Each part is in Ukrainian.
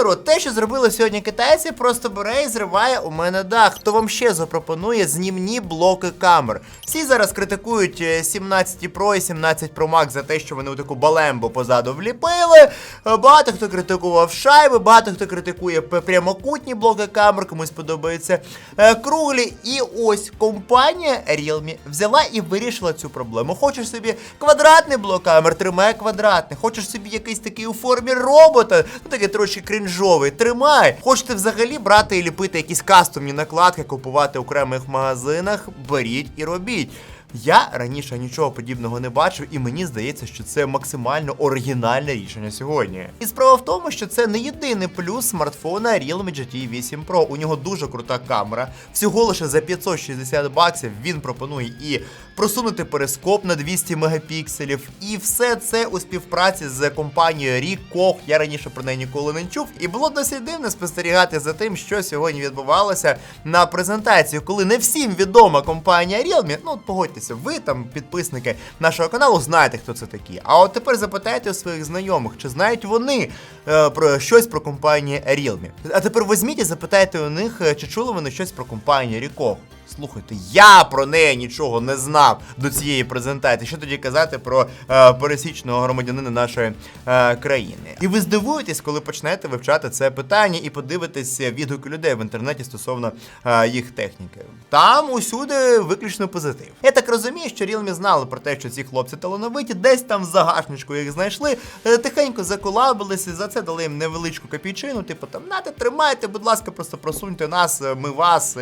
спойлеру, те, що зробили сьогодні китайці, просто бере і зриває у мене дах. Хто вам ще запропонує знімні блоки камер? Всі зараз критикують е, 17 Pro і 17 Pro Max за те, що вони у таку балембу позаду вліпили. Е, Багато хто критикував шайби, багато хто критикує прямокутні блоки камер, комусь подобається е, круглі. І ось компанія Realme взяла і вирішила цю проблему. Хочеш собі квадратний блок камер, тримай квадратний. Хочеш собі якийсь такий у формі робота, ну такий трошки крінжовий, тримай. Хочете взагалі брати і ліпити якісь кастомні накладки, купувати в окремих магазинах, беріть і робіть. Я раніше нічого подібного не бачив, і мені здається, що це максимально оригінальне рішення сьогодні. І справа в тому, що це не єдиний плюс смартфона Realme GT 8 Pro. У нього дуже крута камера. Всього лише за 560 баксів він пропонує і просунути перископ на 200 мегапікселів, і все це у співпраці з компанією Рікох. Я раніше про неї ніколи не чув, і було досить дивно спостерігати за тим, що сьогодні відбувалося на презентації, коли не всім відома компанія Realme. Ну, от погодьтеся, ви там, підписники нашого каналу, знаєте, хто це такі. А от тепер запитайте у своїх знайомих, чи знають вони е, про щось про компанію Realme. А тепер візьміть і запитайте у них, е, чи чули вони щось про компанію Рікох. Слухайте, я про неї нічого не знав до цієї презентації. Що тоді казати про е, пересічного громадянина нашої е, країни? І ви здивуєтесь, коли почнете вивчати це питання і подивитесь відгуки людей в інтернеті стосовно е, їх техніки. Там усюди виключно позитив. Я так розумію, що Realme знали про те, що ці хлопці талановиті, десь там в загашничку їх знайшли, е, тихенько заколабилися, за це дали їм невеличку копійчину, типу там нате, тримайте, будь ласка, просто просуньте нас, е, ми вас.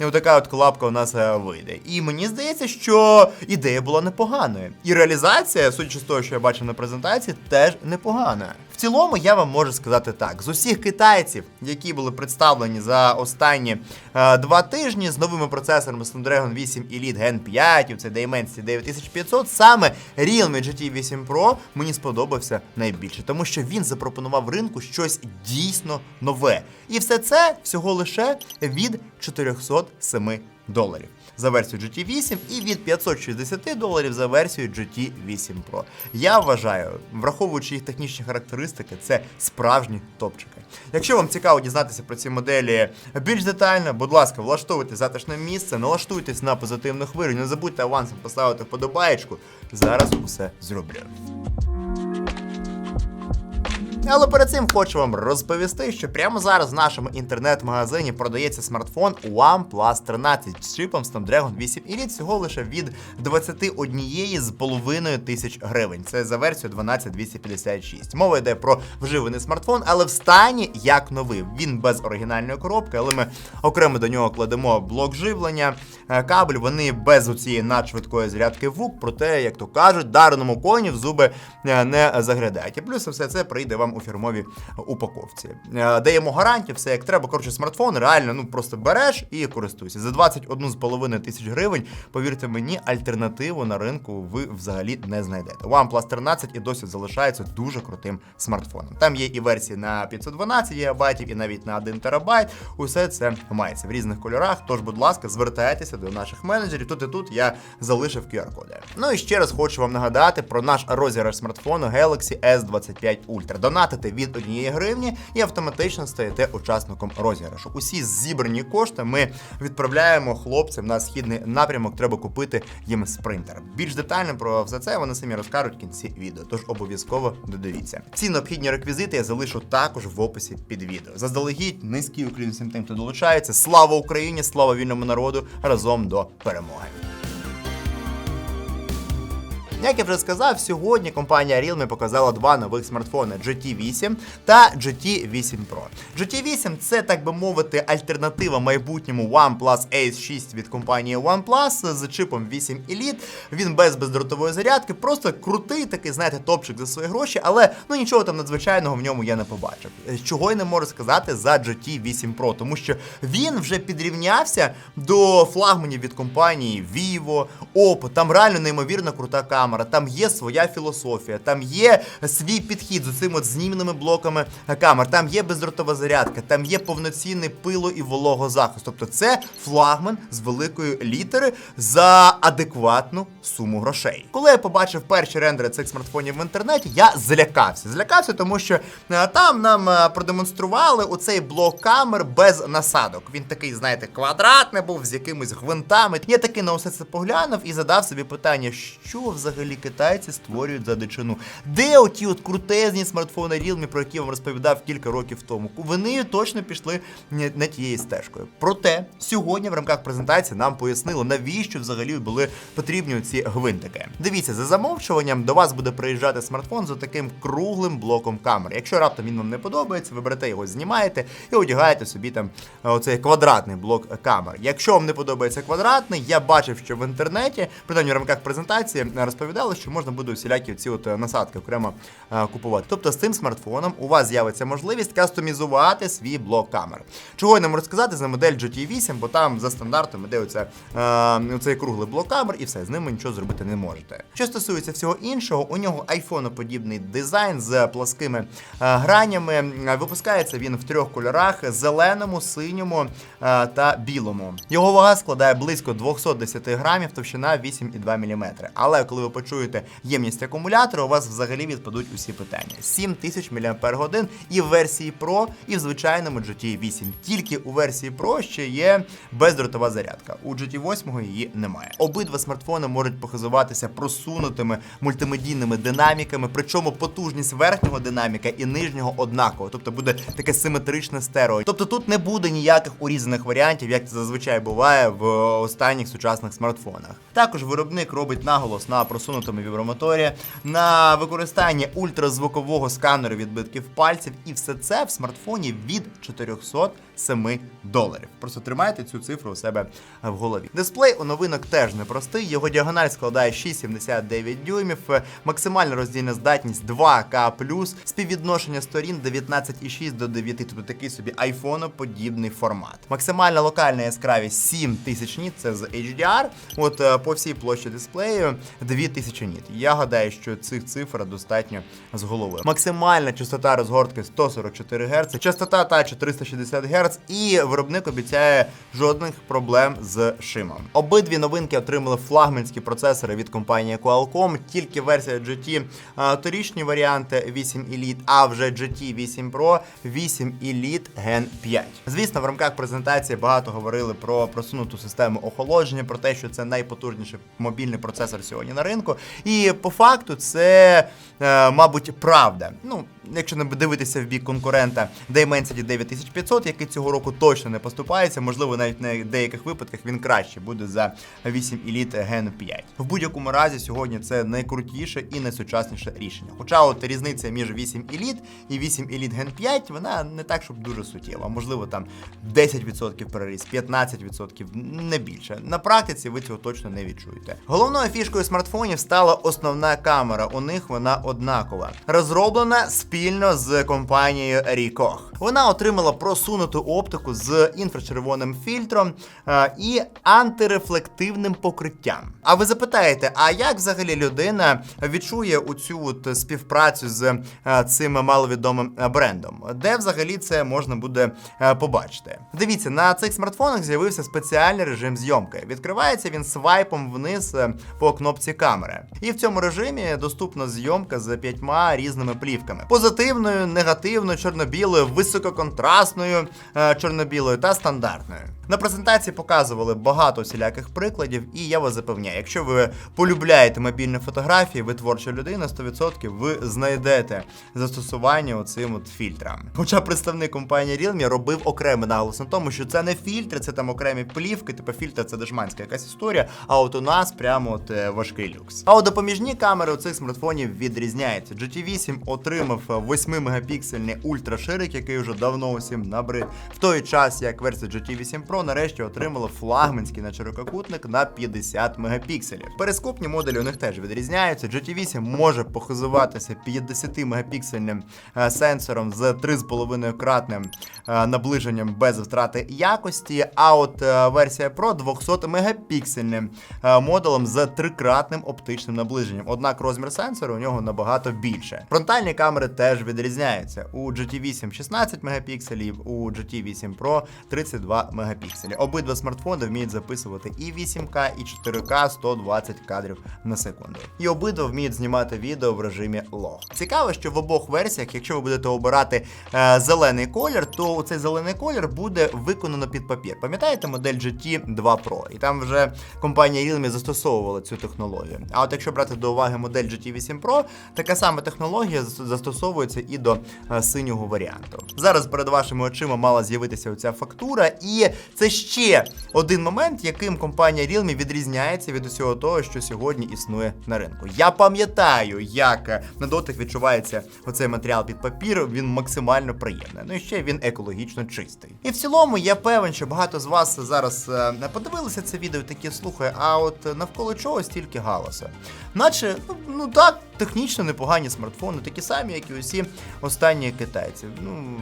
І, отака от колабка у нас е, вийде. І мені здається, що ідея була непоганою. І реалізація, судячи з того, що я бачив на презентації, теж непогана. В цілому я вам можу сказати так: з усіх китайців, які були представлені за останні е, два тижні з новими процесорами Snapdragon 8 Elite Gen 5, у цей Dimensity 9500, саме Realme GT 8 Pro мені сподобався найбільше, тому що він запропонував ринку щось дійсно нове. І все це всього лише від 407 доларів за версію GT 8 і від 560 доларів за версію GT 8 Pro. Я вважаю, враховуючи їх технічні характеристики, це справжні топчики. Якщо вам цікаво дізнатися про ці моделі більш детально, будь ласка, влаштовуйте затишне місце, налаштуйтесь на позитивну хвилю, не забудьте авансом поставити вподобаєчку. Зараз усе зроблю. Але перед цим хочу вам розповісти, що прямо зараз в нашому інтернет-магазині продається смартфон OnePlus 13 з чипом Snapdragon 8 Elite всього лише від 21 з половиною тисяч гривень. Це за версію 12256. Мова йде про вживаний смартфон, але в стані як новий. Він без оригінальної коробки, але ми окремо до нього кладемо блок живлення, е, кабель. Вони без оцієї надшвидкої зарядки ВУК, проте, як то кажуть, дареному коні в зуби е, не заглядають. І плюс все це прийде вам у фірмовій упаковці. Е, Даємо гарантію, все як треба. Коротше, смартфон реально ну просто береш і користуйся. За 21,5 тисяч гривень, повірте мені, альтернативу на ринку ви взагалі не знайдете. OnePlus 13 і досі залишається дуже крутим смартфоном. Там є і версії на 512 ГБ, і навіть на 1 терабайт. Усе це мається в різних кольорах. Тож, будь ласка, звертайтеся до наших менеджерів. Тут і тут я залишив QR-коди. Ну і ще раз хочу вам нагадати про наш розіграш смартфону Galaxy S25 Ultra. Донатите від однієї гривні і автоматично стаєте учасником розіграшу. Усі зібрані кошти ми відправляємо хлопцям на східний напрямок. Треба купити їм спринтер. Більш детально про все це вони самі розкажуть в кінці відео. Тож обов'язково додивіться. Ці необхідні реквізити я залишу також в описі під відео. Заздалегідь низький уклін всім тим, хто долучається. Слава Україні! Слава вільному народу! Разом до перемоги! Як я вже сказав, сьогодні компанія Realme показала два нових смартфони GT8 та GT8 Pro. GT8 це, так би мовити, альтернатива майбутньому OnePlus Ace 6 від компанії OnePlus з чипом 8 Elite. Він без бездротової зарядки, просто крутий такий, знаєте, топчик за свої гроші, але ну нічого там надзвичайного в ньому я не побачив. Е, Чого я не можу сказати за GT8 Pro, тому що він вже підрівнявся до флагманів від компанії Vivo, Oppo. Там реально неймовірно крута камера. Камера, там є своя філософія, там є свій підхід з цими знімними блоками камер, там є бездротова зарядка, там є повноцінний пило і вологозахист. Тобто це флагман з великої літери за адекватну суму грошей. Коли я побачив перші рендери цих смартфонів в інтернеті, я злякався. Злякався, тому що е, там нам е, продемонстрували оцей блок камер без насадок. Він такий, знаєте, квадратний був з якимись гвинтами. Я таки на усе це поглянув і задав собі питання, що взагалі китайці створюють за дичину. Де оті от крутезні смартфони Realme, про які я вам розповідав кілька років тому? Вони точно пішли не тією стежкою. Проте сьогодні в рамках презентації нам пояснили, навіщо взагалі були потрібні ці гвинтики. Дивіться, за замовчуванням до вас буде приїжджати смартфон з таким круглим блоком камер. Якщо раптом він вам не подобається, ви берете його, знімаєте і одягаєте собі там е, оцей квадратний блок камер. Якщо вам не подобається квадратний, я бачив, що в інтернеті, принаймні в рамках презентації, е, розповідали, що можна буде всілякі ці от е, насадки окремо е, купувати. Тобто з цим смартфоном у вас з'явиться можливість кастомізувати свій блок камер. Чого я не можу сказати за модель GT8, бо там за стандартом іде оця, е, оцей круглий блок камер, і все, з ним ви нічого зробити не можете. Що стосується всього іншого, у нього айфоноподібний дизайн з пласкими гранями. Випускається він в трьох кольорах: зеленому, синьому та білому. Його вага складає близько 210 грамів, товщина 8,2 мм. Але коли ви почуєте ємність акумулятора, у вас взагалі відпадуть усі питання: 7000 мАч і в версії Pro, і в звичайному GT 8. Тільки у версії Pro ще є бездротова зарядка. У GT 8 її немає. Обидва смартфони можуть похизуватися просунутими мультимедійними динаміками, причому потужність верхнього динаміка і нижнього однаково. Тобто буде таке симетричне стерео. Тобто тут не буде ніяких урізаних варіантів, як це зазвичай буває в останніх сучасних смартфонах. Також виробник робить наголос на просунутому вібромоторі, на використання ультразвукового сканеру відбитків пальців, і все це в смартфоні від 407 доларів. Просто тримайте цю цифру у себе в голові. Дисплей у новинок теж непростий. Його діагональ складає 6,79 дюймів, максимальна роздільна здатність 2К+, співвідношення сторін 19,6 до 9, тобто такий собі айфоноподібний формат. Максимальна локальна яскравість 7000 ніт, це з HDR. От е, по всій площі дисплею 2000 ніт. Я гадаю, що цих цифр достатньо з голови. Максимальна частота розгортки 144 Гц, частота тачу 360 Гц, і виробник обіцяє жодних проблем з шимом. Обидві новинки отримали флагманські процесори від компанії Qualcomm, тільки версія GT торічні варіанти 8 Elite, а вже GT 8 Pro 8 Elite Gen 5. Звісно, в рамках презентації багато говорили про просунуту систему охолодження, про те, що це найпотужніший мобільний процесор сьогодні на ринку. І по факту це, е, мабуть, правда. Ну, якщо не дивитися в бік конкурента Dimensity 9500, який цього року точно не поступається, можливо, навіть на деяких випадках він краще буде за 8 Elite Gen 5. В будь-якому разі сьогодні це найкрутіше і найсучасніше рішення. Хоча от різниця між 8 Elite і 8 Elite Gen 5, вона не так, щоб дуже суттєва. Можливо, там 10% переріс, 15%, не більше. На практиці ви цього точно не відчуєте. Головною фішкою смартфонів стала основна камера. У них вона однакова, розроблена спільно з компанією Ricoh. Вона отримала просунуту оптику з інфрачервоним фільтром е, і антирефлективним покриттям. А ви запитаєте, а як взагалі людина відчує у цю співпрацю з е, цим маловідомим е, брендом? Де взагалі це можна буде побачити? Дивіться, на цих смартфонах з'явився спеціальний режим зйомки. Відкривається він свайпом вниз по кнопці камери. І в цьому режимі доступна зйомка з п'ятьма різними плівками: позитивною, негативною, чорно-білою, висококонтрастною чорно-білою та стандартною. На презентації показували багато всіляких прикладів, і я вас запевняю, якщо ви полюбляєте мобільні фотографії, ви творча людина, 100% ви знайдете застосування оцим от фільтрам. Хоча представник компанії Realme робив окремий наголос на тому, що це не фільтри, це там окремі плівки, типу фільтр це дешманська якась історія. А от у нас прямо от е, важкий люкс. А от допоміжні камери у цих смартфонів відрізняються. GT8 отримав 8-мегапіксельний ультраширик, який вже давно усім набрид. В той час, як версія GT8 Pro нарешті отримала флагманський на ширококутник на 50 мегапікселів. Перископні моделі у них теж відрізняються. GT8 може похизуватися 50 мегапіксельним е, сенсором з 3,5 кратним е, наближенням без втрати якості. А от е, версія Pro 200 мегапіксельним модулем з трикратним оптичним наближенням. Однак розмір сенсору у нього набагато більше. Фронтальні камери теж відрізняються. У GT8 16 мегапікселів, у GT8 Pro 32 мегапікселі. Обидва смартфони вміють записувати і 8К, і 4К 120 кадрів на секунду. І обидва вміють знімати відео в режимі LAW. Цікаво, що в обох версіях, якщо ви будете обирати е, зелений колір, то цей зелений колір буде виконано під папір. Пам'ятаєте модель GT 2 Pro? І там вже компанія Realme застосовувала цю технологію. А от якщо брати до уваги модель GT8 Pro, така сама технологія застосовується і до е, синього варіанту. Зараз перед вашими очима мала з'явитися оця фактура, і це ще один момент, яким компанія Realme відрізняється від усього того, що сьогодні існує на ринку. Я пам'ятаю, як на дотик відчувається оцей матеріал під папір. Він максимально приємний. Ну і ще він екологічно чистий. І в цілому я певен, що багато з вас зараз е, подивилися це відео і такі слухай, а от навколо чого стільки галасу. Наче, ну, ну так, технічно непогані смартфони, такі самі, як і усі останні китайці. Ну.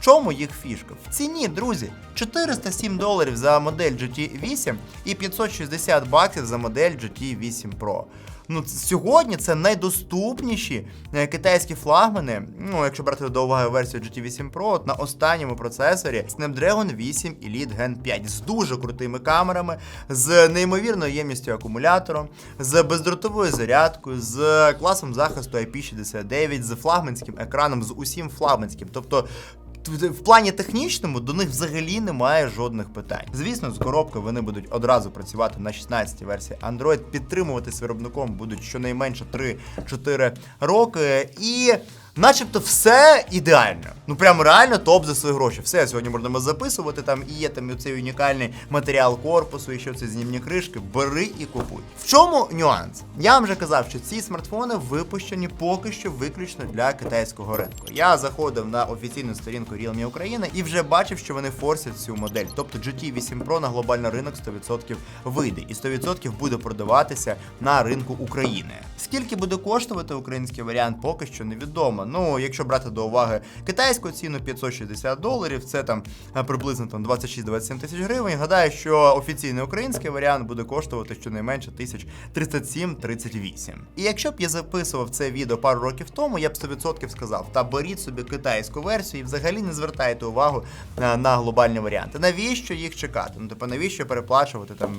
Чому їх фішка? В ціні, друзі, 407 доларів за модель GT8 і 560 баксів за модель GT8 Pro. Ну, сьогодні це найдоступніші е, китайські флагмани. Ну, якщо брати до уваги версію GT8 Pro, от на останньому процесорі Snapdragon 8 Elite Gen 5 з дуже крутими камерами, з неймовірною ємністю акумулятором, з бездротовою зарядкою, з класом захисту IP69, з флагманським екраном, з усім флагманським. Тобто В плані технічному до них взагалі немає жодних питань. Звісно, з коробкою вони будуть одразу працювати на 16-й версії Android, підтримуватись виробником будуть щонайменше 3-4 роки. І начебто все ідеально. Ну прямо реально топ за свої гроші. Все сьогодні можемо записувати. Там і є там цей унікальний матеріал корпусу, і що це знімні кришки. Бери і купуй. В чому нюанс? Я вам вже казав, що ці смартфони випущені поки що виключно для китайського ринку. Я заходив на офіційну сторінку Realme Україна і вже бачив, що вони форсять цю модель. Тобто GT8 Pro на глобальний ринок 100% вийде і 100% буде продаватися на ринку України. Скільки буде коштувати український варіант, поки що невідомо. Ну, якщо брати до уваги китайську ціну 560 доларів, це там е, приблизно там 26-27 тисяч гривень. Гадаю, що офіційний український варіант буде коштувати щонайменше 1037-38. І якщо б я записував це відео пару років тому, я б 100% сказав: та беріть собі китайську версію і взагалі не звертайте увагу е, на глобальні варіанти. Навіщо їх чекати? Ну, типу, навіщо переплачувати там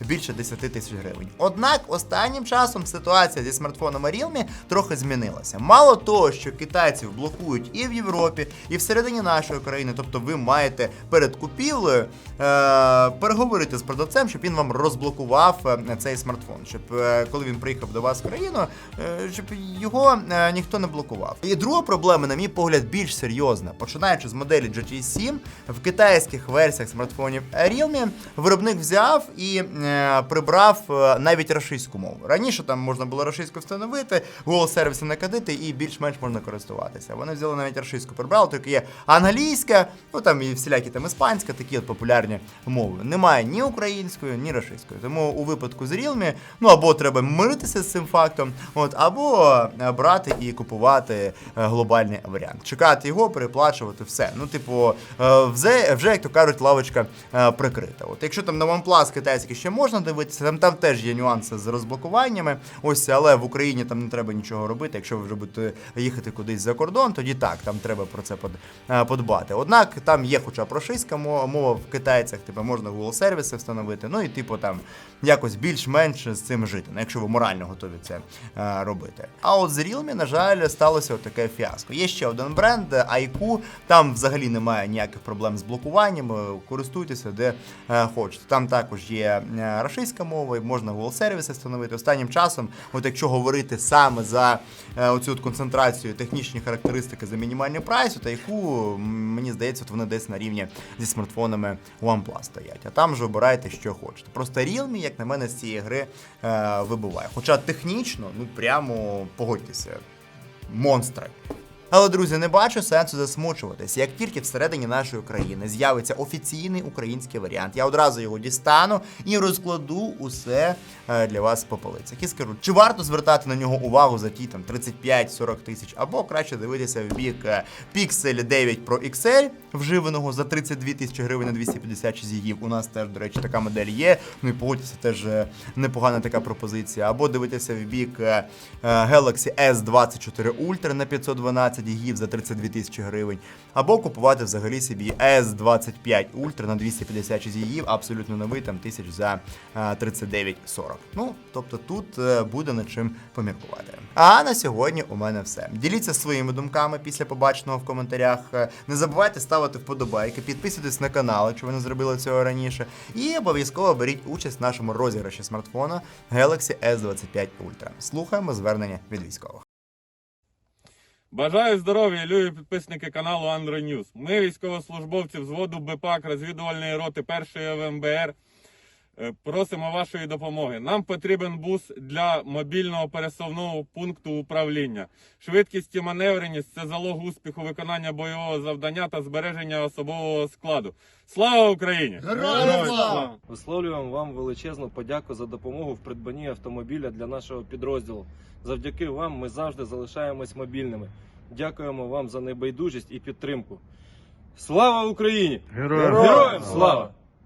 більше 10 тисяч гривень? Однак останнім часом ситуація зі смартфонами Realme трохи змінилася. Мало того, що китайців блокують і в Європі, і всередині нашої країни. Тобто ви маєте перед купівлею е, переговорити з продавцем, щоб він вам розблокував е, цей смартфон, щоб е, коли він приїхав до вас в країну, е, щоб його е, ніхто не блокував. І друга проблема, на мій погляд, більш серйозна. Починаючи з моделі GT7, в китайських версіях смартфонів Realme виробник взяв і е, прибрав е, навіть рашистську мову. Раніше там можна було рашистську встановити, Google сервіси накадити і більш-менш можна користуватися. Вони взяли навіть рашистську прибрали, тільки є англійська, ну там і всілякі там іспанська, такі от популярні мови. Немає ні української, ні рашистської. Тому у випадку з Realme, ну або треба миритися з цим фактом, от, або е, брати і купувати е, глобальний варіант. Чекати його, переплачувати, все. Ну, типу, е, вже, вже як то кажуть, лавочка прикрита. От якщо там на OnePlus китайський ще можна дивитися, там, там теж є нюанси з розблокуваннями. Ось, але в Україні там не треба нічого робити. Якщо ви вже будете їхати кудись за кордон, тоді так, там треба про це е, подбати. Однак там є хоча б російська мова, мова в китайцях, типу можна Google сервіси встановити. Ну і типу там якось більш-менш з цим жити, ну, якщо ви морально готові це е, робити. А от з Realme, на жаль, сталося таке фіаско. Є ще один бренд IQ, там взагалі немає ніяких проблем з блокуванням. е, Користуйтеся де е, хочете. Там також є рашистська мова, і можна Google сервіси встановити. Останнім часом, от якщо говорити саме за оцю концентрацію технічні характеристики за мінімальний прайс, та яку мені здається, от вони десь на рівні зі смартфонами OnePlus стоять. А там вже обирайте, що хочете. Просто Realme, як на мене, з цієї гри е, вибиває. Хоча технічно, ну прямо погодьтеся, монстри. Але, друзі, не бачу сенсу засмучуватись. Як тільки всередині нашої країни з'явиться офіційний український варіант, я одразу його дістану і розкладу усе е, для вас по полицях. І скажу, чи варто звертати на нього увагу за ті там 35-40 тисяч, або краще дивитися в бік е, Pixel 9 Pro XL, вживаного за 32 тисячі гривень на 256 гігів. У нас теж, до речі, така модель є. Ну і погодьтеся, теж е, непогана така пропозиція. Або дивитися в бік Galaxy S24 Ultra на 512 гігів за 32 тисячі гривень. Або купувати взагалі собі S25 Ultra на 256 гігів, абсолютно новий, там тисяч за е, 39,40. Ну, тобто тут е, буде над чим поміркувати. А на сьогодні у мене все. Діліться своїми думками після побаченого в коментарях. Е, Не забувайте ставити вподобайки, підписуйтесь на канал, якщо ви не зробили цього раніше. І обов'язково беріть участь в нашому розіграші смартфона Galaxy S25 Ultra. Слухаємо звернення від військових. Бажаю здоров'я, любі підписники каналу Андро Ньюс. Ми, військовослужбовці взводу БПАК розвідувальної роти 1 ВМБР, просимо вашої допомоги. Нам потрібен бус для мобільного пересувного пункту управління. Швидкість і маневреність це залог успіху виконання бойового завдання та збереження особового складу. Слава Україні! Героям слава! Висловлюємо вам величезну подяку за допомогу в придбанні автомобіля для нашого підрозділу. Завдяки вам ми завжди залишаємось мобільними. Дякуємо вам за небайдужість і підтримку. Слава Україні! Героям слава!